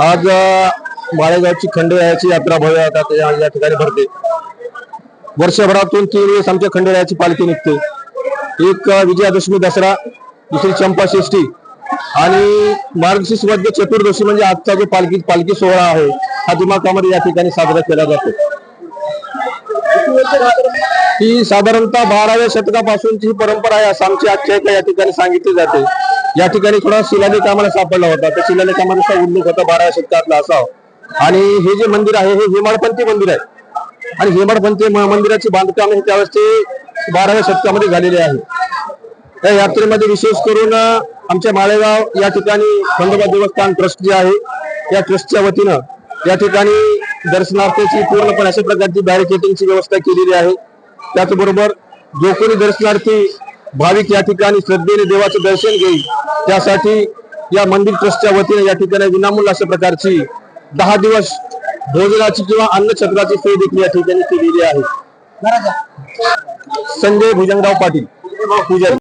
आज माळेगावची खंडेरायाची यात्रा भव्य आता या ठिकाणी भरते. वर्षभरातून तीन वेळेस आमच्या खंडेरायाची पालखी निघते. एक विजयादशमी दसरा दुसरी चंपा षष्ठी आणि मार्गशीर्ष वैद्य चतुर्दशी म्हणजे आजचा जो पालखी पालखी सोहळा आहे हा दिमाकामध्ये या ठिकाणी साजरा केला जातो. ही साधारणतः बाराव्या शतकापासूनची ही परंपरा आहे असं आमची आख्यायिका या ठिकाणी सांगितली जाते. या ठिकाणी थोडा शिलालेख आम्हाला सापडला होता. त्या शिलालेखामध्ये असा उल्लेख होता बाराव्या शतकातला असा. आणि हे जे मंदिर आहे हे हेमाडपंथी मंदिर आहे. आणि हेमाडपंथी मंदिराची मंदिराचे बांधकाम हे त्यावेळेस ते बाराव्या शतकामध्ये झालेले आहे. या यात्रेमध्ये विशेष करून आमच्या माळेगाव या ठिकाणी खंडोबा देवस्थान ट्रस्ट जे आहे या ट्रस्टच्या वतीनं या ठिकाणी दर्शनार्थीची पूर्णपणे अशा प्रकारची बॅरिकेटिंगची व्यवस्था केलेली आहे. त्याचबरोबर जो कोणी दर्शनार्थी भाविक या ठिकाणी श्रद्धेने देवाचं दर्शन घेईल. त्यासाठी या मंदिर ट्रस्टच्या वतीने या ठिकाणी विनामूल्य अशा प्रकारची दहा दिवस भोजनाची किंवा अन्नछत्राची सोय देखील या ठिकाणी केलेली आहे. संजय भुजंगराव पाटील. पूजारी